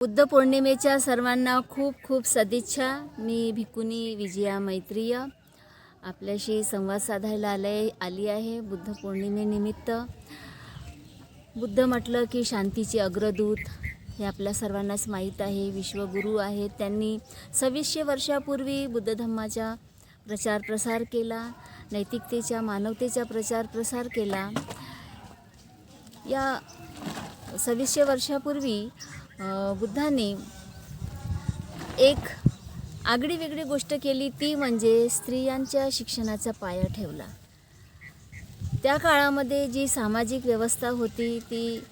बुद्ध पौर्णिमेच्या सर्वांना खूप खूप सदिच्छा. मी भिकुनी विजया मैत्रीय. आपल्याशी संवाद साधायला आले आली आहे बुद्ध पौर्णिमेनिमित्त बुद्ध म्हटलं की शांतीचे अग्रदूत हे आपल्या सर्वांनाच माहीत आहे विश्वगुरू आहेत. त्यांनी सव्वीसशे वर्षापूर्वी बुद्ध धम्माचा प्रचार प्रसार केला नैतिकतेच्या मानवतेचा प्रचार प्रसार केला. या सव्वीसशे वर्षापूर्वी बुद्धाने एक आगळी वेगळी गोष्ट केली ती म्हणजे स्त्रियांच्या शिक्षणाचा पाया ठेवला. त्या काळामध्ये जी सामाजिक व्यवस्था होती ती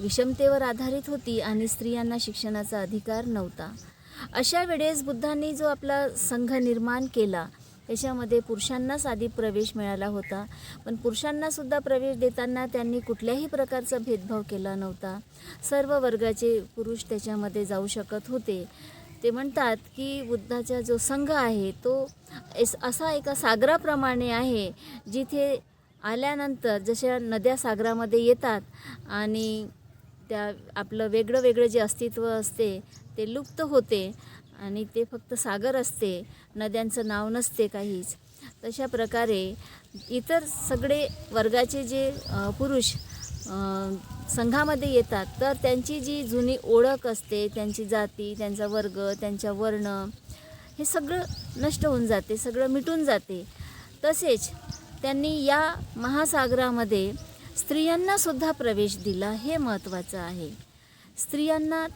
विषमतेवर आधारित होती आणि स्त्रियांना शिक्षणाचा अधिकार नव्हता. अशा वेळेस बुद्धांनी जो आपला संघ निर्माण केला त्याच्यामध्ये पुरुषांनाच आधी प्रवेश मिळाला होता. पण पुरुषांनासुद्धा प्रवेश देताना त्यांनी कुठल्याही प्रकारचा भेदभाव केला नव्हता. सर्व वर्गाचे पुरुष त्याच्यामध्ये जाऊ शकत होते. ते म्हणतात की बुद्धाचा जो संघ आहे तो एस असा एका सागराप्रमाणे आहे जिथे आल्यानंतर जशा नद्या सागरामध्ये येतात आणि त्या आपलं वेगळं वेगळं जे अस्तित्व असते ते लुप्त होते. आणि ते फक्त सागर असते नद्यांचं नाव नसते काहीच. तशा प्रकारे इतर सगळे वर्गाचे जे पुरुष संघामध्ये येतात तर त्यांची जी जुनी ओळख असते त्यांची जाती त्यांचा वर्ग त्यांचा वर्ण हे सगळं नष्ट होऊन जाते सगळं मिटून जाते. तसेच त्यांनी या महासागरामध्ये स्त्रियांनासुद्धा प्रवेश दिला हे महत्त्वाचं आहे. स्त्रियांना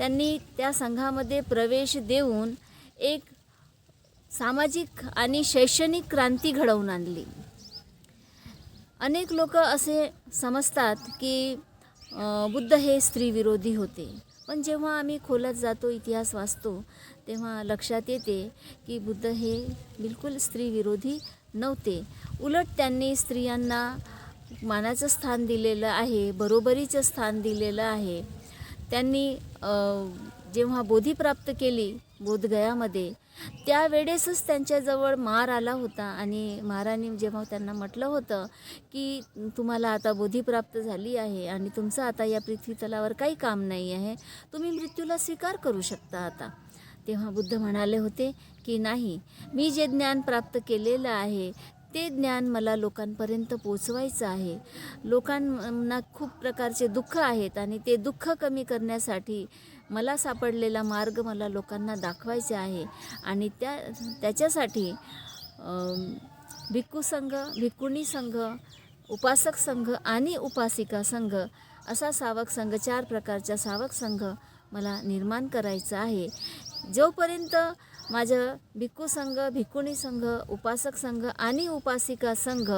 त्यांनी त्या संघामध्ये प्रवेश देऊन एक सामाजिक आणि शैक्षणिक क्रांती घडवून आणली. अनेक लोक असे समजतात की बुद्ध हे स्त्रीविरोधी होते. पण जेव्हा आम्ही खोलत जातो इतिहास वाचतो तेव्हा लक्षात येते की बुद्ध हे बिलकुल स्त्रीविरोधी नव्हते. उलट त्यांनी स्त्रियांना मानाचं स्थान दिलेलं आहे बरोबरीचं स्थान दिलेलं आहे. त्यांनी जेव्हा बोधी प्राप्त केली बोधगयामध्ये त्यावेळेसच त्यांच्याजवळ मार आला होता. आणि महाराणी जेव्हा त्यांना म्हटलं होतं की तुम्हाला आता बोधी प्राप्त झाली आहे आणि तुमचं आता या पृथ्वी तलावर काही काम नाही आहे तुम्ही मृत्यूला स्वीकार करू शकता आता. तेव्हा बुद्ध म्हणाले होते की नाही मी जे ज्ञान प्राप्त केलेलं आहे ते ज्ञान मला लोकांपर्यंत पोचवायचं आहे. लोकांना खूप प्रकारचे दुःख आहेत आणि ते दुःख कमी करण्यासाठी मला सापडलेला मार्ग मला लोकांना दाखवायचा आहे. आणि त्या त्याच्यासाठी भिक्खू संघ भिक्कुणी संघ उपासक संघ आणि उपासिका संघ असा सावक संघ चार प्रकारचा सावक संघ मला निर्माण करायचा आहे. जोपर्यंत माझं भिक्खू संघ भिक्कुणी संघ उपासक संघ आणि उपासिका संघ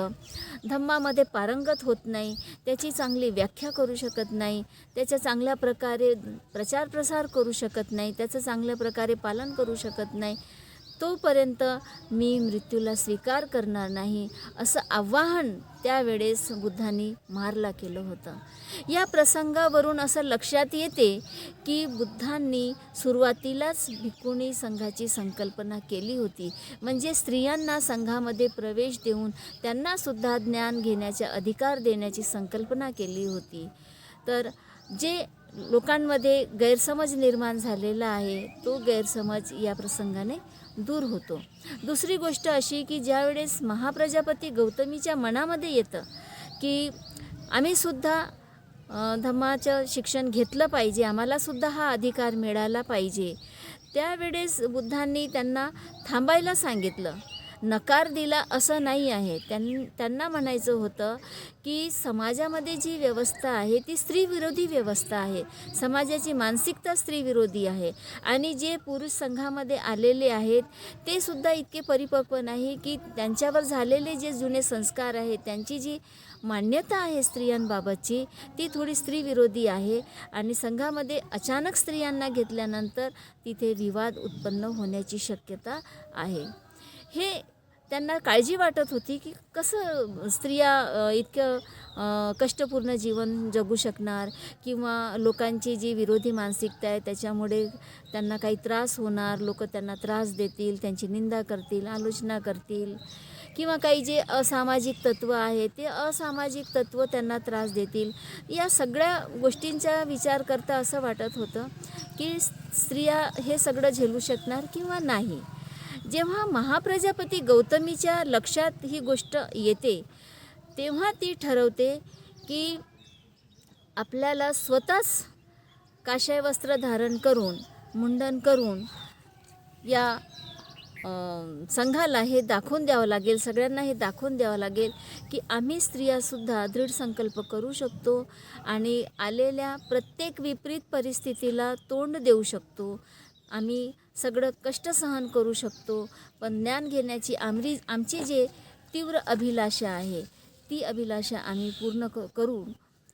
धम्मामध्ये पारंगत होत नाही. त्याची चांगली व्याख्या करू शकत नाही. त्याच्या चांगल्या प्रकारे प्रचार प्रसार करू शकत नाही. त्याचं चांगल्या प्रकारे पालन करू शकत नाही. तोपर्यंत मी मृत्यूला स्वीकार करणार नाही असं आव्हान त्यावेळेस बुद्धांनी मारला केलं होतं. या प्रसंगावरून असं लक्षात येते की बुद्धांनी सुरुवातीलाच भिकुणी संघाची संकल्पना केली होती. म्हणजे स्त्रियांना संघामध्ये प्रवेश देऊन त्यांनासुद्धा ज्ञान घेण्याचा अधिकार देण्याची संकल्पना केली होती. तर जे लोकांमध्ये गैरसमज निर्माण झालेला आहे तो गैरसमज या प्रसंगाने दूर होतो. दुसरी गोष्ट अशी की ज्यावेळेस महाप्रजापती गौतमीच्या मनामध्ये येतं की आम्हीसुद्धा धम्माचं शिक्षण घेतलं पाहिजे आम्हालासुद्धा हा अधिकार मिळाला पाहिजे त्यावेळेस बुद्धांनी त्यांना थांबायला सांगितलं. नकार दिला असं नाही आहे. त्यां त्यांना म्हणायचं होतं की समाजामध्ये जी व्यवस्था आहे ती स्त्रीविरोधी व्यवस्था आहे. समाजाची मानसिकता स्त्रीविरोधी आहे. आणि जे पुरुष संघामध्ये आलेले आहेत ते सुद्धा इतके परिपक्व नाही की त्यांच्यावर झालेले जे जुने संस्कार आहेत त्यांची जी मान्यता आहे स्त्रियांबाबतची ती थोडी स्त्रीविरोधी आहे. आणि संघामध्ये अचानक स्त्रियांना घेतल्यानंतर तिथे विवाद उत्पन्न होण्याची शक्यता आहे. हे त्यांना काळजी वाटत होती की कसं स्त्रिया इतकं कष्टपूर्ण जीवन जगू शकणार किंवा लोकांची जी विरोधी मानसिकता आहे त्याच्यामुळे त्यांना काही त्रास होणार लोक त्यांना त्रास देतील त्यांची निंदा करतील आलोचना करतील किंवा काही जे असामाजिक तत्त्व आहे ते असामाजिक तत्त्व त्यांना त्रास देतील. या सगळ्या गोष्टींचा विचार करता असं वाटत होतं की स्त्रिया हे सगळं झेलू शकणार किंवा नाही. जेव्हा महाप्रजापती गौतमीच्या लक्षात ही गोष्ट येते तेव्हा ती ठरवते की आपल्याला स्वतःच काशाय वस्त्र धारण करून मुंडन करून या संघाला हे दाखवून द्यावं लागेल सगळ्यांना हे दाखवून द्यावं लागेल की आम्ही स्त्रियासुद्धा दृढ संकल्प करू शकतो आणि आलेल्या प्रत्येक विपरीत परिस्थितीला तोंड देऊ शकतो. आम्ही सगळं कष्ट सहन करू शकतो पण ज्ञान घेण्याची आमरी आमची जे तीव्र अभिलाषा आहे ती अभिलाषा आम्ही पूर्ण क करू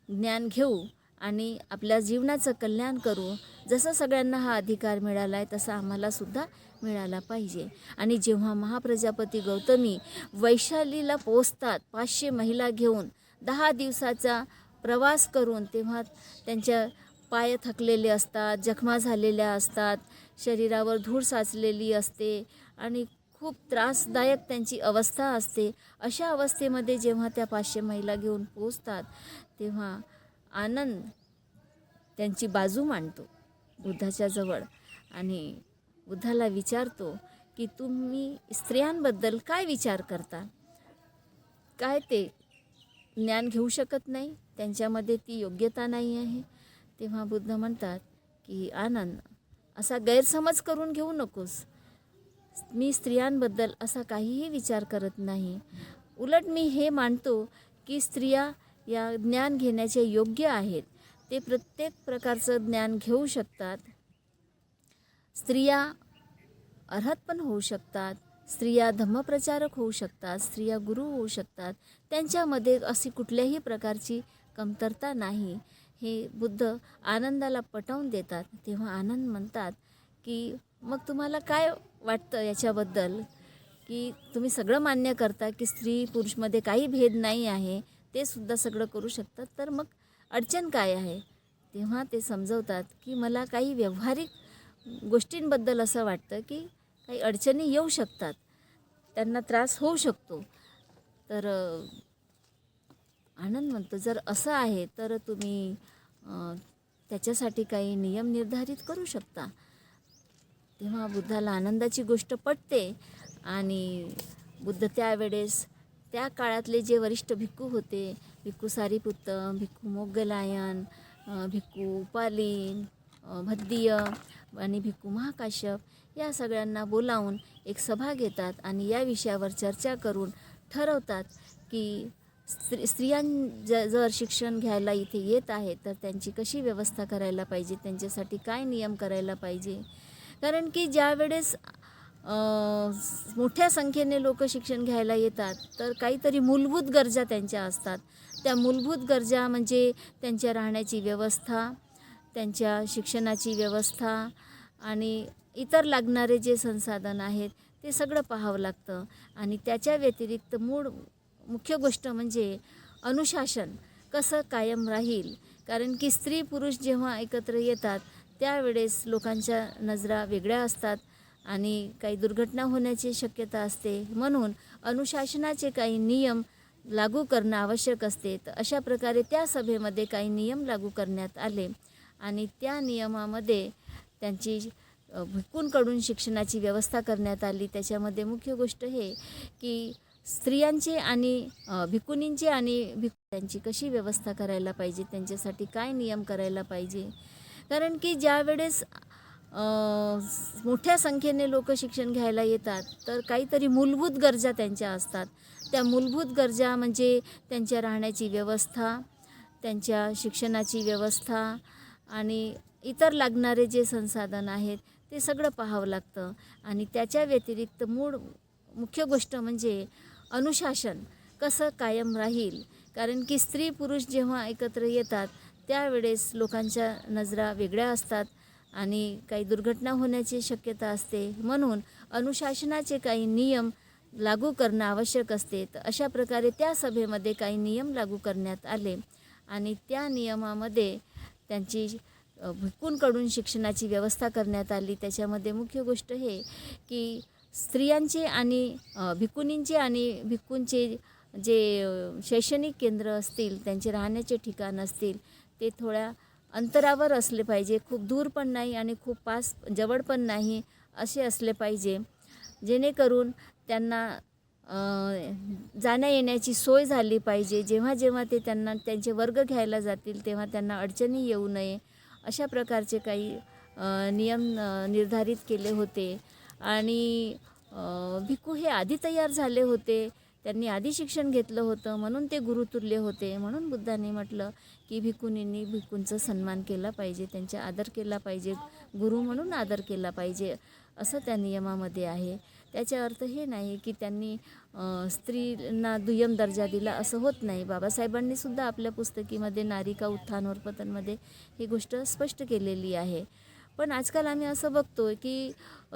ज्ञान घेऊ आणि आपल्या जीवनाचं कल्याण करू. जसं सगळ्यांना हा अधिकार मिळाला आहे तसा आम्हालासुद्धा मिळाला पाहिजे. आणि जेव्हा महाप्रजापती गौतमी वैशालीला पोचतात पाचशे महिला घेऊन दहा दिवसाचा प्रवास करून तेव्हा त्यांच्या पाय थकलेले असतात जखमा झालेल्या असतात शरीरावर धूळ साचलेली असते आणि खूप त्रासदायक त्यांची अवस्था असते. अशा अवस्थेमध्ये जेव्हा त्या पाचशे महिला घेऊन पोचतात तेव्हा आनंद त्यांची बाजू मांडतो बुद्धाच्या जवळ. आणि बुद्धाला विचारतो की तुम्ही स्त्रियांबद्दल काय विचार करता? काय ते ज्ञान घेऊ शकत नाही? त्यांच्यामध्ये ती योग्यता नाही आहे? तेव्हा बुद्ध म्हणतात की आनंद असा गैरसमज करून घेऊ नकोस. मी स्त्रियांबद्दल असा काहीही विचार करत नाही. उलट मी हे मानतो की स्त्रिया या ज्ञान घेण्याचे योग्य आहेत. ते प्रत्येक प्रकारचं ज्ञान घेऊ शकतात. स्त्रिया अर्हत पण होऊ शकतात. स्त्रिया धम्मप्रचारक होऊ शकतात. स्त्रिया गुरु होऊ शकतात. त्यांच्यामध्ये अशी कुठल्याही प्रकारची कमतरता नाही. हे बुद्ध आनंदाला पटवून देतात. तेव्हा आनंद म्हणतात की मग तुम्हाला काय वाटतं याच्याबद्दल? की तुम्ही सगळं मान्य करता की स्त्री पुरुषमध्ये काही भेद नाही आहे ते सुद्धा सगळं करू शकतात तर मग अडचण काय आहे? तेव्हा ते समजवतात की मला काही व्यावहारिक गोष्टींबद्दल असं वाटतं की काही अडचणी येऊ शकतात. त्यांना त्रास होऊ शकतो. तर आनंद म्हणतो. जर असं आहे तर तुम्ही त्याच्यासाठी काही नियम निर्धारित करू शकता. तेव्हा बुद्धाला आनंदाची गोष्ट पटते आणि बुद्ध त्यावेळेस त्या काळातले जे वरिष्ठ भिक्खू होते भिक्खू सारीपुत्त भिक्खू मोगलायन भिक्खू उपालीन भद्दीय आणि भिक्खू महाकाश्यप या सगळ्यांना बोलावून एक सभा घेतात आणि या विषयावर चर्चा करून ठरवतात की स्त्री स्त्रियां ज जर शिक्षण घ्यायला इथे येत आहे तर त्यांची कशी व्यवस्था करायला पाहिजे? त्यांच्यासाठी काय नियम करायला पाहिजे? कारण की ज्या वेळेस मोठ्या संख्येने लोक शिक्षण घ्यायला येतात तर काहीतरी मूलभूत गरजा त्यांच्या असतात. त्या मूलभूत गरजा म्हणजे त्यांच्या राहण्याची व्यवस्था त्यांच्या शिक्षणाची व्यवस्था आणि इतर लागणारे जे संसाधन आहेत ते सगळं पाहावं लागतं. आणि त्याच्या व्यतिरिक्त मूळ मुख्य गोष्ट म्हणजे अनुशासन कसं कायम राहील? कारण की स्त्री पुरुष जेव्हा एकत्र येतात त्यावेळेस लोकांच्या नजरा वेगळ्या असतात आणि काही दुर्घटना होण्याची शक्यता असते. म्हणून अनुशासनाचे काही नियम लागू करणं आवश्यक असते. तर अशा प्रकारे त्या सभेमध्ये काही नियम लागू करण्यात आले आणि त्या नियमामध्ये त्यांची अ, शिक्षणाची व्यवस्था करण्यात आली. त्याच्यामध्ये मुख्य गोष्ट हे की स्त्रियांचे आणि भिकुनींचे आणि भिक्खू त्यांची कशी व्यवस्था करायला पाहिजे? त्यांच्यासाठी काय नियम करायला पाहिजे? कारण की ज्या वेळेस मोठ्या संख्येने लोक शिक्षण घ्यायला येतात तर काहीतरी मूलभूत गरजा त्यांच्या असतात. त्या मूलभूत गरजा म्हणजे त्यांच्या राहण्याची व्यवस्था त्यांच्या शिक्षणाची व्यवस्था आणि इतर लागणारे जे संसाधन आहेत ते सगळं पाहावं लागतं. आणि त्याच्या व्यतिरिक्त मूळ मुख्य गोष्ट म्हणजे अनुशासन कसं कायम राहील? कारण की स्त्री पुरुष जेव्हा एकत्र येतात त्यावेळेस लोकांच्या नजरा वेगळ्या असतात आणि काही दुर्घटना होण्याची शक्यता असते. म्हणून अनुशासनाचे काही नियम लागू करणं आवश्यक असते. तर अशा प्रकारे त्या सभेमध्ये काही नियम लागू करण्यात आले आणि त्या नियमामध्ये त्यांची भिकूंकडून शिक्षणाची व्यवस्था करण्यात आली. त्याच्यामध्ये मुख्य गोष्ट हे की स्त्रियांचे आणि भिकुनींचे आणि भिक्कूंचे जे शैक्षणिक केंद्र असतील त्यांचे राहण्याचे ठिकाण असतील ते थोड्या अंतरावर असले पाहिजे. खूप दूर पण नाही आणि खूप पास जवळ पण नाही असे असले पाहिजे. जेणेकरून त्यांना जाण्या येण्याची सोय झाली पाहिजे. जेव्हा जेव्हा ते त्यांना त्यांचे वर्ग घ्यायला जातील तेव्हा त्यांना अडचणी येऊ नये. अशा प्रकारचे काही नियम निर्धारित केले होते. आणि भिकू भिक्खू हे आधी तयार झाले होते. त्यांनी आधी शिक्षण घेतलं होतं म्हणून ते गुरुतुल्य होते. म्हणून बुद्धाने म्हटलं की भिकुनींनी भिकूंचा सन्मान केला पाहिजे त्यांचा आदर केला पाहिजे गुरु म्हणून आदर केला पाहिजे असं त्या नियमामध्ये आहे. त्याचा अर्थ हे नाही की त्यांनी स्त्रीना दुय्यम दर्जा दिला असं होत नाही. बाबासाहेबांनी सुद्धा आपल्या पुस्तकीमध्ये नारिका उत्थानवर पतनमध्ये ही गोष्ट स्पष्ट केलेली आहे. पण आजकाल आम्ही असं बघतो की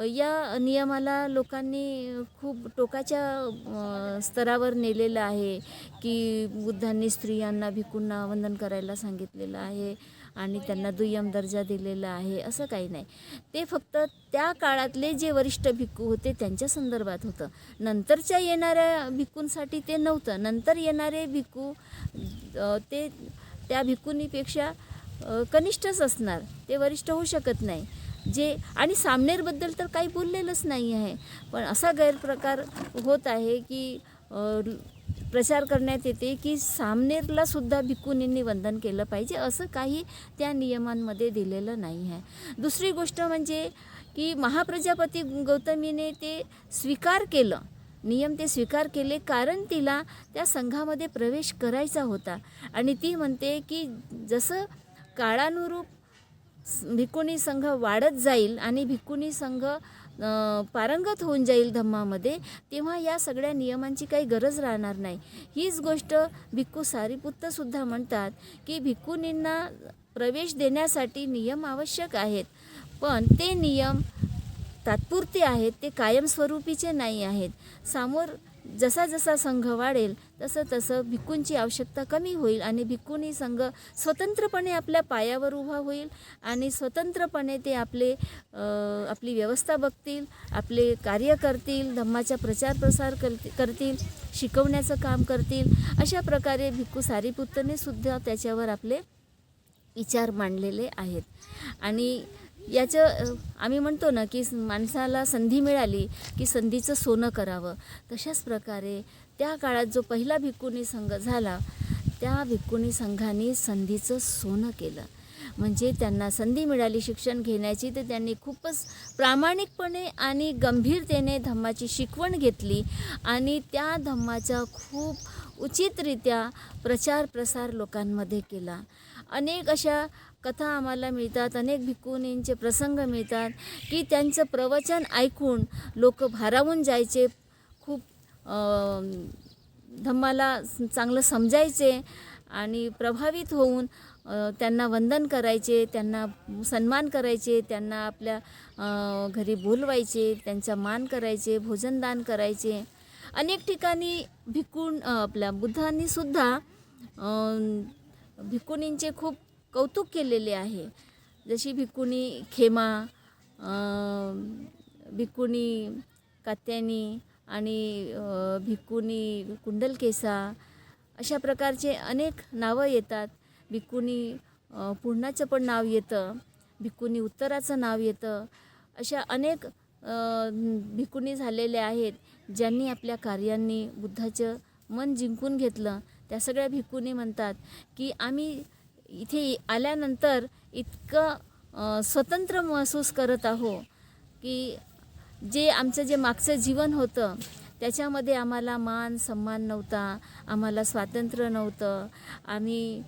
या नियमाला लोकांनी खूप टोकाच्या स्तरावर नेलेलं आहे की बुद्धांनी स्त्रियांना भिकूंना वंदन करायला सांगितलेलं आहे आणि त्यांना दुय्यम दर्जा दिलेला आहे असं काही नाही. ते फक्त त्या काळातले जे वरिष्ठ भिक्खू होते त्यांच्या संदर्भात होतं. नंतरच्या येणाऱ्या भिक्खूंसाठी ते नव्हतं. नंतर येणारे भिक्खू ते त्या भिक्खुनीपेक्षा कनिष्ठच असणार. ते वरिष्ठ होऊ शकत नाही. जे आणि सामनेरबद्दल तर काही बोललेलंच नाही आहे. पण असा गैरप्रकार होत आहे की प्रचार करण्यात येते की सामनेरला सुद्धा भिक्खुनींनी वंदन केलं पाहिजे असं काही त्या नियमांमध्ये दिलेलं नाही आहे. दुसरी गोष्ट म्हणजे की महाप्रजापती गौतमीने ते स्वीकार केलं. नियम ते स्वीकार केले कारण तिला त्या संघामध्ये प्रवेश करायचा होता. आणि ती म्हणते की जसं काळानुरूप भिकुणी संघ वाढत जाईल आणि भिकुणी संघ पारंगत होऊन जाईल धम्मामध्ये तेव्हा या सगळ्या नियमांची काही गरज राहणार नाही. हीच गोष्ट भिक्खू सारीपुत्तसुद्धा म्हणतात की भिक्कुनींना प्रवेश देण्यासाठी नियम आवश्यक आहेत. पण ते नियम तात्पुरते आहेत ते कायमस्वरूपीचे नाही आहेत. समोर जसा जसा संघ वाढेल तसं तसं भिक्कूंची आवश्यकता कमी होईल आणि भिक्कूंनी संघ स्वतंत्रपणे आपल्या पायावर उभा होईल आणि स्वतंत्रपणे ते आपले आपली व्यवस्था बघतील आपले कार्य करतील धम्माचा प्रचार प्रसार करती करतील शिकवण्याचं काम करतील अशा प्रकारे भिक्खू सारीपुत्तने सुद्धा त्याच्यावर आपले विचार मांडलेले आहेत. आणि याचं आम्ही म्हणतो ना की माणसाला संधी मिळाली की संधीचं सोनं करावं. तशाच प्रकारे त्या काळात जो पहिला भिक्कुनी संघ झाला त्या भिक्कुनी संघाने संधीचं सोनं केलं. म्हणजे त्यांना संधी मिळाली शिक्षण घेण्याची तर त्यांनी खूपच प्रामाणिकपणे आणि गंभीरतेने धम्माची शिकवण घेतली आणि त्या धम्माचा खूप उचितरित्या प्रचार प्रसार लोकांमध्ये केला. अनेक अशा कथा आम्हाला मिळतात अनेक भिकुनींचे प्रसंग मिळतात की त्यांचं प्रवचन ऐकून लोक भारावून जायचे खूप धम्माला चांगलं समजायचे आणि प्रभावित होऊन त्यांना वंदन करायचे त्यांना सन्मान करायचे त्यांना आपल्या घरी बोलवायचे त्यांचा मान करायचे भोजनदान करायचे. अनेक ठिकाणी भिकून आपल्या बुद्धांनीसुद्धा भिकुनींचे खूप कौतुक केलेले आहे. जशी भिक्कुनी खेमा भिकुणी भिक्कुनी कात्यानी आणि भिकुणी कुंडलकेसा अशा प्रकारचे अनेक नावं येतात. भिक्कुनी पूर्णाचं पण नाव येतं. भिकुणी उत्तराचं नाव येतं. अशा अनेक भिकुणी झालेल्या आहेत ज्यांनी आपल्या कार्यांनी बुद्धाचं मन जिंकून घेतलं. त्या सगळ्या भिक्कुनी म्हणतात की आम्ही इथे आल्यानंतर इतकं स्वतंत्र महसूस करत आहो की जे आमचं जे मागचं जीवन होतं त्याच्यामध्ये आम्हाला मान सन्मान नव्हता आम्हाला स्वातंत्र्य नव्हतं. आम्ही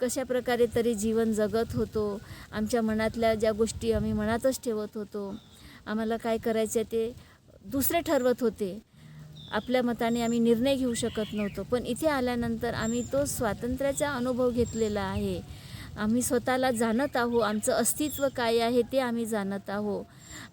कशा प्रकारे तरी जीवन जगत होतो. आमच्या मनातल्या ज्या गोष्टी आम्ही मनातच ठेवत होतो. आम्हाला काय करायचं ते दुसरे ठरवत होते. आपल्या मताने आम्ही निर्णय घेऊ शकत नव्हतो. पण इथे आल्यानंतर आम्ही तो स्वातंत्र्याचा अनुभव घेतलेला आहे. आम्ही स्वतःला जाणत आहो आमचं अस्तित्व काय आहे ते आम्ही जाणत आहो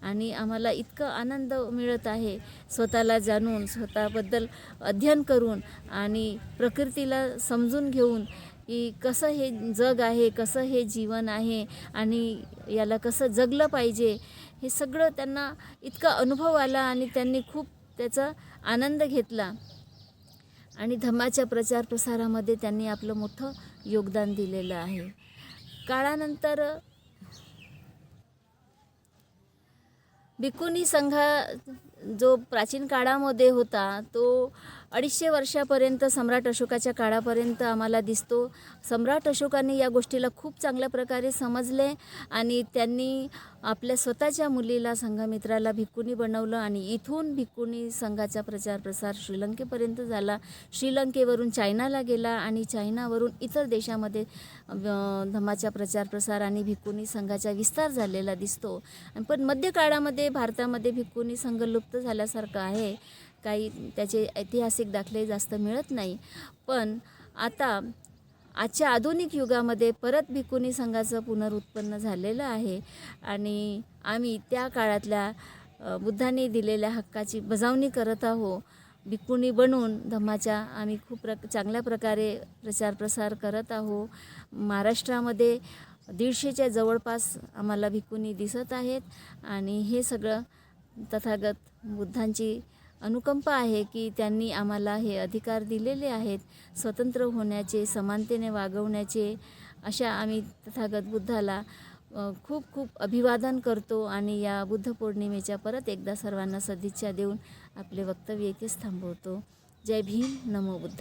आणि आम्हाला इतकं आनंद मिळत आहे स्वतःला जाणून स्वतःबद्दल अध्ययन करून आणि प्रकृतीला समजून घेऊन की कसं हे जग आहे कसं हे जीवन आहे आणि याला कसं जगलं पाहिजे हे सगळं त्यांना इतका अनुभव आला आणि त्यांनी खूप त्याचा आनंद घेतला. आणि धम्माच्या प्रचार प्रसारामध्ये त्यांनी आपलं मोठं योगदान दिलेलं आहे. काळानंतर भिकुनी संघ जो प्राचीन काळामध्ये होता तो अडीचशे वर्षापर्यंत सम्राट अशोकाच्या काळापर्यंत आम्हाला दिसतो. सम्राट अशोकाने या गोष्टीला खूप चांगल्या प्रकारे समजले आणि त्यांनी आपल्या स्वतःच्या मुलीला संघमित्राला भिक्कुनी बनवलं आणि इथून भिक्कुनी संघाचा प्रचार प्रसार श्रीलंकेपर्यंत झाला. श्रीलंकेवरून चायनाला गेला आणि चायनावरून इतर देशामध्ये धम्माचा प्रचार प्रसार आणि भिक्कुनी संघाचा विस्तार झालेला दिसतो. आणि पण मध्यकाळामध्ये भारतामध्ये भिक्कुनी संघ लुप्त झाल्यासारखं आहे. काही त्याचे ऐतिहासिक दाखले जास्त मिळत नाही. पण आता आजच्या आधुनिक युगामध्ये परत भिकुनी संघाचं पुनरुत्पन्न झालेलं आहे आणि आम्ही त्या काळातल्या बुद्धांनी दिलेल्या हक्काची बजावणी करत आहो. भिकुणी बनून धम्माच्या आम्ही खूप प्र चांगल्या प्रकारे प्रचार प्रसार करत आहो. महाराष्ट्रामध्ये दीडशेच्या जवळपास आम्हाला भिकुनी दिसत आहेत आणि हे सगळं तथागत बुद्धांची अनुकंपा आहे की त्यांनी आम्हाला हे अधिकार दिलेले आहेत स्वतंत्र होण्याचे समानतेने वागवण्याचे अशा आम्ही तथागत बुद्धाला खूप खूप अभिवादन करतो आणि या बुद्ध पौर्णिमेच्या परत एकदा सर्वांना सदिच्छा देऊन आपले वक्तव्य इथेच थांबवतो. जय भीम नमो बुद्ध.